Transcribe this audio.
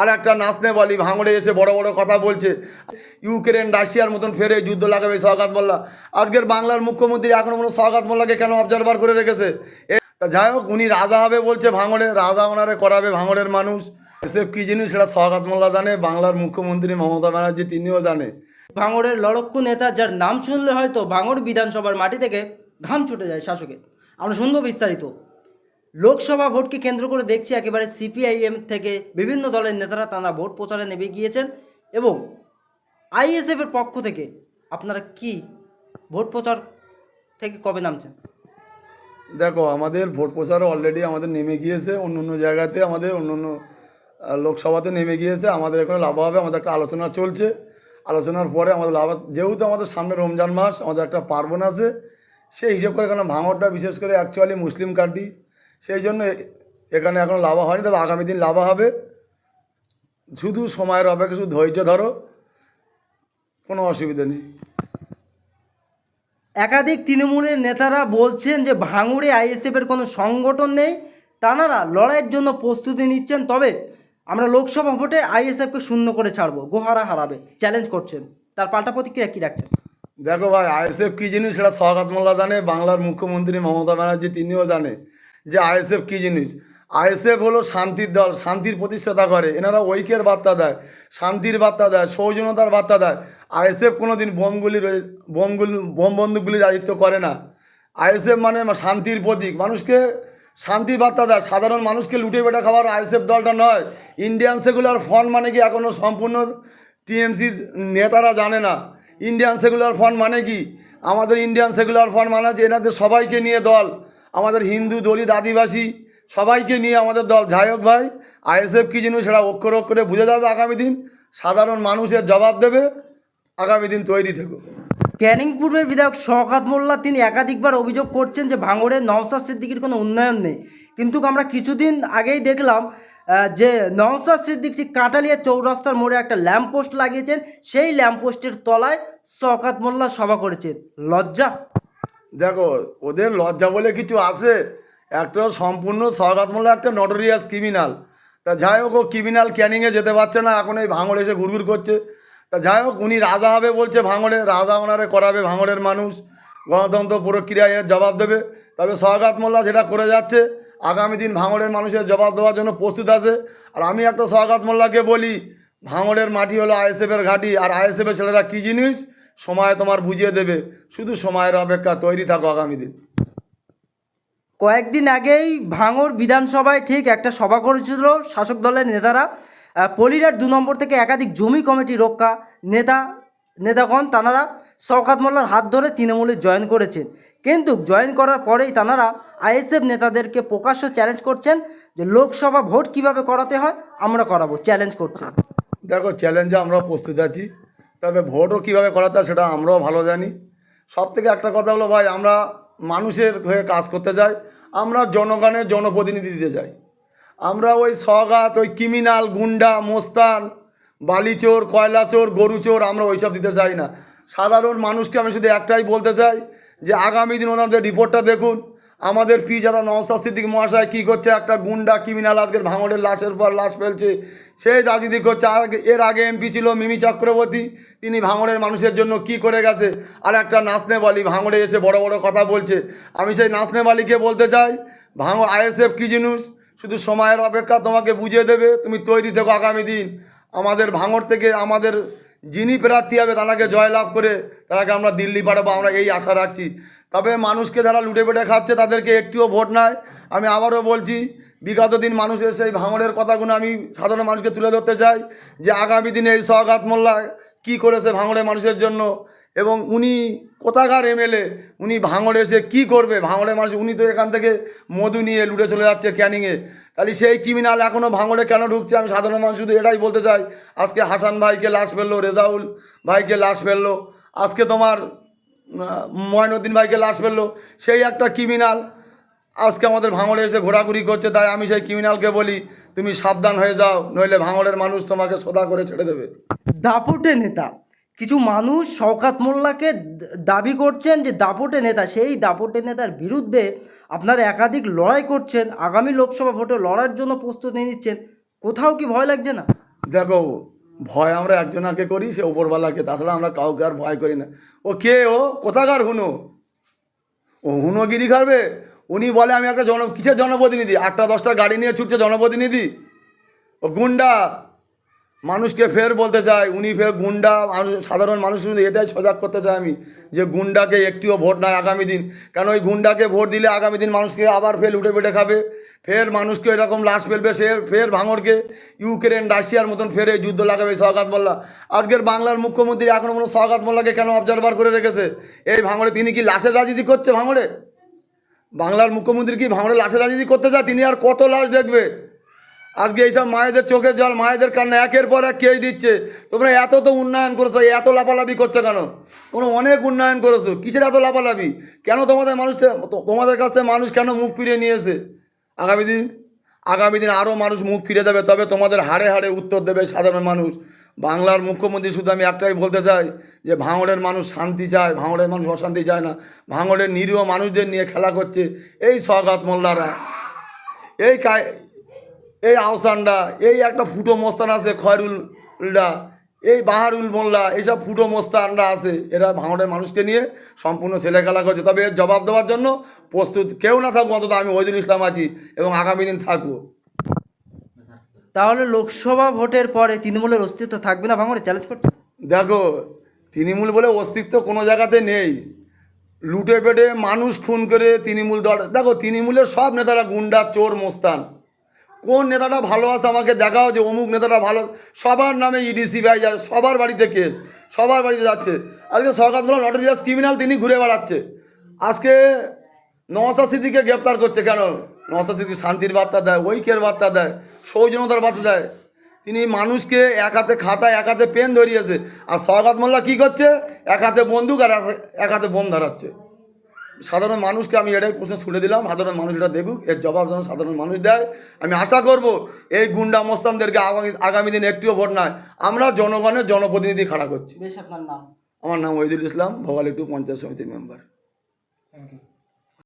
আর একটা নাচনে বলি, ভাঙড়ে এসে বড় বড় কথা বলছে। ইউক্রেন, রাশিয়ার মতন ফেরে যুদ্ধ লাগাবে সওগাত মোল্লা। আজকের বাংলার মুখ্যমন্ত্রী এখনও কোনো সওগাত মোল্লাকে কেন অবজারভার করে রেখেছে? যাই হোক, উনি রাজা হবে বলছে ভাঙড়ে, রাজা ওনারে করাবে ভাঙড়ের মানুষ। এসব কী জিনিস, সেটা সওগাত মোল্লা জানে, বাংলার মুখ্যমন্ত্রী মমতা ব্যানার্জি তিনিও জানে। ভাঙড়ের লড়ক্কু নেতা যার নাম শুনলে হয়তো ভাঙড় বিধানসভার মাটি থেকে ঘাম ছুটে যায় শাসকের। আমরা শুনব বিস্তারিত। লোকসভা ভোটকে কেন্দ্র করে দেখছি একেবারে সিপিআইএম থেকে বিভিন্ন দলের নেতারা তারা ভোট প্রচারে নেমে গিয়েছেন এবং আইএসএফ এর পক্ষ থেকে আপনারা কি ভোট প্রচার থেকে কবে নামছেন? দেখো, আমাদের ভোট প্রচারও অলরেডি আমাদের নেমে গিয়েছে অন্য অন্য জায়গাতে আমাদের অন্য অন্য লোকসভাতে নেমে গিয়েছে। আমাদের এখানে লাভ হবে, আমাদের একটা আলোচনা চলছে। আলোচনার পরে আমাদের লাভ, যেহেতু আমাদের সামনে রমজান মাস, আমাদের একটা পার্বণ আছে, সেই হিসেব করে এখানে ভাঙরটা বিশেষ করে অ্যাকচুয়ালি মুসলিম কান্ট্রি সেই জন্য এখানে এখনও লাভা হয়নি তবে আগামী দিন লাভা হবে। শুধু সময়ের অপেক্ষা শুধু ধৈর্য ধরো কোনো অসুবিধা নেই। একাধিক তৃণমূলের নেতারা বলছেন যে ভাঙড়ে আইএসএফের কোনো সংগঠন নেই তানারা লড়াইয়ের জন্য প্রস্তুতি নিচ্ছেন তবে আমরা লোকসভা ভোটে আইএসএফকে শূন্য করে ছাড়বো গোহারা হারাবে চ্যালেঞ্জ করছেন। তার পাল্টা প্রতিক্রিয়া কী রাখছেন? দেখো ভাই আইএসএফ কী জিনিস সেটা সওগাত মোল্লা জানে বাংলার মুখ্যমন্ত্রী মমতা ব্যানার্জি তিনিও জানে। যে আইএসএফ কী জিনিস? আইএসএফ হলো শান্তির দল, শান্তির প্রতিষ্ঠাতা করে। এনারা ঐক্যের বার্তা দেয়, শান্তির বার্তা দেয়, সৌজন্যতার বার্তা দেয়। আইএসএফ কোনো দিন বোমগুলি বোমগুলি বোম বন্দুকগুলি রাজিত্ব করে না। আইএসএফ মানে শান্তির প্রতীক। মানুষকে শান্তি বার্তা দেয়। সাধারণ মানুষকে লুটে বেটা খাবার আইএসএফ দলটা নয়। ইন্ডিয়ান সেকুলার ফ্রন্ট মানে কি এখনও সম্পূর্ণ? টিএমসির নেতারা জানে না। ইন্ডিয়ান সেকুলার ফ্রন্ট মানে কি? আমাদের ইন্ডিয়ান সেকুলার ফ্রন্ট মানে যে এনাদের সবাইকে নিয়ে দল। আমাদের হিন্দু দলিত আদিবাসী সবাইকে নিয়ে আমাদের দল। যাই হোক ভাই, আইএসএফ কী জিনিস সেটা অক্ষর অক্ষরে বুঝে যাবে আগামী দিন। সাধারণ মানুষের জবাব দেবে। আগামী দিন তৈরি থেকো। ক্যানিং পূর্বের বিধায়ক শওকাত মোল্লা তিনি একাধিকবার অভিযোগ করছেন যে ভাঙড়ে নওসাদ সিদ্দিকির কোনো উন্নয়ন নেই। কিন্তু আমরা কিছুদিন আগেই দেখলাম যে নওসাদ সিদ্দিক ঠিক কাঁটালিয়া চৌরাস্তার মোড়ে একটা ল্যাম্পপোস্ট লাগিয়েছেন। সেই ল্যাম্পপোস্টের তলায় শওকাত মোল্লা সভা করেছেন। লজ্জা। দেখো, ওদের লজ্জা বলে কিছু আছে? একটা সম্পূর্ণ সরকার মোল্লা একটা নটোরিয়াস ক্রিমিনাল তা যাই হোক, ও ক্রিমিনাল ক্যানিংয়ে যেতে পারছে না, এখন এই ভাঙড়ে এসে ঘুরঘুর করছে। তা যাই হোক, উনি রাজা হবে বলছে ভাঙড়ে, রাজা ওনারে করাবে ভাঙড়ের মানুষ। গণতন্ত্র প্রক্রিয়ায় এর জবাব দেবে। তবে সরকার মোল্লা যেটা করে যাচ্ছে, আগামী দিন ভাঙড়ের মানুষের জবাব দেওয়ার জন্য প্রস্তুত আছে। আর আমি একটা সরকার মোল্লাকে বলি, ভাঙড়ের মাটি হলো আইএসএফের ঘাঁটি, আর আইএসএফের ছেলেরা কী জিনিস? সময় তোমার বুঝিয়ে দেবে। শুধু সময়ের অপেক্ষা তৈরি থাকো আগামী দিন। কয়েকদিন আগেই ভাঙড় বিধানসভায় ঠিক একটা সভা করেছিল শাসক দলের নেতারা। পলিরার দু নম্বর থেকে একাধিক জমি কমিটি রক্ষা নেতা নেতাগণ তানারা শওকাত মোল্লার হাত ধরে তৃণমূলে জয়েন করেছেন। কিন্তু জয়েন করার পরেই তানারা আইএসএফ নেতাদেরকে প্রকাশ্য চ্যালেঞ্জ করছেন যে লোকসভা ভোট কীভাবে করাতে হয় আমরা করাবো চ্যালেঞ্জ করছেন দেখো চ্যালেঞ্জে আমরা প্রস্তুত আছি। তবে ভোটও কীভাবে করাতে হয় সেটা আমরাও ভালো জানি। সব থেকে একটা কথা হলো ভাই, আমরা মানুষের হয়ে কাজ করতে চাই আমরা জনগণের জনপ্রতিনিধি দিতে চাই আমরা ওই সগাত ওই ক্রিমিনাল, গুন্ডা, মোস্তান, বালিচোর, কয়লাচোর, গরুচোর আমরা ওইসব দিতে চাই না। সাধারণ মানুষকে আমি শুধু একটাই বলতে চাই যে, আগামী দিন ওনাদের রিপোর্টটা দেখুন আমাদের পি যারা নওসাদ সিদ্দিক মহাশয় কী করছে? একটা গুন্ডা ক্রিমিনাল আজকের ভাঙড়ের লাশের পর লাশ ফেলছে। সেই রাজনীতি করছে। আর এর আগে এমপি ছিল মিমি চক্রবর্তী। তিনি ভাঙড়ের মানুষের জন্য কি করে গেছে? আর একটা নাচনে বালি ভাঙড়ে এসে বড় বড় কথা বলছে। আমি সেই নাচনে বালিকে বলতে চাই ভাঙড় আইএসএফ কী জিনিস? শুধু সময়ের অপেক্ষা তোমাকে বুঝিয়ে দেবে। তুমি তৈরি থেকো আগামী দিন। আমাদের ভাঙড় থেকে আমাদের যিনি প্রার্থী হবে তাকে জয়লাভ করে তাকে আমরা দিল্লি পাঠাবো, আমরা এই আশা রাখছি। তবে মানুষকে যারা লুটে পেটে খাচ্ছে তাদেরকে একটিও ভোট নাই। আমি আবারও বলছি, বিগত দিন মানুষের সেই ভাঙড়ের কথাগুলো আমি সাধারণ মানুষকে তুলে ধরতে চাই যে আগামী দিনে এই সহগাত মোল্লা কী করেছে ভাঙড়ের মানুষের জন্য? এবং উনি কোথাকার এমএলএ উনি ভাঙড়ে এসে কী করবে? ভাঙড়ের মানুষ উনি তো এখান থেকে মধু নিয়ে লুটে চলে যাচ্ছে ক্যানিংয়ে তাহলে সেই ক্রিমিনাল এখনও ভাঙড়ে কেন ঢুকছে? আমি সাধারণ মানুষ শুধু এটাই বলতে চাই। আজকে হাসান ভাইকে লাশ ফেলল রেজাউল ভাইকে লাশ ফেলল। আজকে তোমার আহ, ময়নুদ্দিন ভাইকে লাশ ফেলল। সেই একটা ক্রিমিনাল আজকে আমাদের ভাঙড়ে এসে ঘোরাঘুরি করছে তাই আমি সেই ক্রিমিনালকে বলি তুমি সাবধান হয়ে যাও নইলে ভাঙড়ের মানুষ তোমাকে সোদা করে ছেড়ে দেবে। দাপটে নেতা। কিছু মানুষ শওকাত মোল্লাকে দাবি করছেন যে দাপটে নেতা সেই দাপটে নেতার বিরুদ্ধে আপনারা একাধিক লড়াই করছেন আগামী লোকসভা ভোটে লড়াইয়ের জন্য প্রস্তুতি নিচ্ছেন। কোথাও কি ভয় লাগছে না? দেখো ভয় আমরা একজনাকে করি সে ওপরওয়ালাকে তাছাড়া আমরা কাউকে আর ভয় করি না। ও কে ও? কোথাকার হুনো? ও হুনোগিরি খাবে উনি বলে, আমি একটা জন কিসের জনপ্রতিনিধি? আটটা দশটা গাড়ি নিয়ে ছুটছে জনপ্রতিনিধি? ও গুন্ডা। মানুষকে ফের বলতে চাই উনি ফের গুন্ডা। মানুষ, সাধারণ মানুষ শুধু এটাই সজাগ করতে চাই আমি, যে গুন্ডাকে একটিও ভোট নয় আগামী দিন। কেন ওই গুন্ডাকে ভোট দিলে আগামী দিন মানুষকে আবার ফের উঠে পেটে খাবে? ফের মানুষকে এরকম লাশ ফেলবে, সে ফের ভাঙড়কে? ইউক্রেন, রাশিয়ার মতন ফের এই যুদ্ধ লাগাবে সওগাত মোল্লা। আজকের বাংলার মুখ্যমন্ত্রী এখনও কোনো সওগাত মোল্লাকে কেন অবজারভার করে রেখেছে? এই ভাঙড়ে তিনি কি লাশের রাজনীতি করছে ভাঙড়ে? বাংলার মুখ্যমন্ত্রী কি ভাঙড়ে লাশের রাজনীতি করতে চায়? তিনি আর কত লাশ দেখবে? আজকে এইসব মায়েদের চোখের জল, মায়েদের কান্না, একের পর এক কেস দিচ্ছে। তোমরা এত তো উন্নয়ন করেছ, এত লাফালাফি করছ কেন? তোমরা অনেক উন্নয়ন করেছ। কিসের এত লাফালাফি? কেন তোমাদের মানুষ তোমাদের কাছে মানুষ কেন মুখ ফিরিয়ে নিয়েছে? আগামী দিন আগামী দিন আরও মানুষ মুখ ফিরে যাবে তবে তোমাদের হাড়ে হাড়ে উত্তর দেবে সাধারণ মানুষ। বাংলার মুখ্যমন্ত্রী শুধু আমি একটাই বলতে চাই যে ভাঙড়ের মানুষ শান্তি চায়, ভাঙড়ের মানুষ অশান্তি চায় না। ভাঙড়ের নিরীহ মানুষদের নিয়ে খেলা করছে এই সগাত মোল্লারা। এই এই আহসানরা, এই একটা ফুটো মোস্তান আছে খয়রুলরা, এই বাহারুল মোল্লা, এইসব ফুটো মোস্তানরা আছে। এরা ভাঙড়ের মানুষকে নিয়ে সম্পূর্ণ ছেলে খেলা করছে। তবে এর জবাব দেওয়ার জন্য প্রস্তুত কেউ না থাকুক, অন্তত আমি ওইদুল ইসলাম আছি এবং আগামী দিন থাকব। তাহলে লোকসভা ভোটের পরে তৃণমূলের অস্তিত্ব থাকবে না ভাঙড়ে? চ্যালেঞ্জ করছে। দেখো, তৃণমূল বলে অস্তিত্ব কোনো জায়গাতে নেই। লুটে পেটে মানুষ খুন করে তৃণমূল দল দেখো, তৃণমূলের সব নেতারা গুন্ডা, চোর, মোস্তান। কোন নেতাটা ভালো আছে আমাকে দেখাও যে অমুক নেতাটা ভালো সবার নামে ইডিসি ভাই যায়, সবার বাড়িতে কেস সবার বাড়িতে যাচ্ছে। আজকে সরকার বলো নটোরিয়াস ক্রিমিনাল তিনি ঘুরে বেড়াচ্ছে। আজকে নওয়াজা সিদ্দিকে গ্রেপ্তার করছে কেন? নওয়াজা শান্তির বার্তা দেয় ঐক্যের বার্তা দেয় সৌজনতার বার্তা দেয়। তিনি মানুষকে এক হাতে খাতা এক হাতে পেন ধরিয়েছে। আর সরকার মোল্লা কী করছে? এক হাতে বন্দুক আর এক- হাতে বোম ধরাচ্ছে। সাধারণ মানুষকে আমি এটাই প্রশ্ন ছুড়ে দিলাম সাধারণ মানুষ এটা দেখুক এর জবাব যেন সাধারণ মানুষ দেয়। আমি আশা করব এই গুন্ডা মোস্তানদেরকে আগামী আগামী দিন একটিও ভোট নয় আমরা জনগণের জনপ্রতিনিধি খাড়া করছি। আপনার নাম? আমার নাম ওইদুল ইসলাম ভোগালী টু পঞ্চায়েত সমিতির মেম্বার। Thank you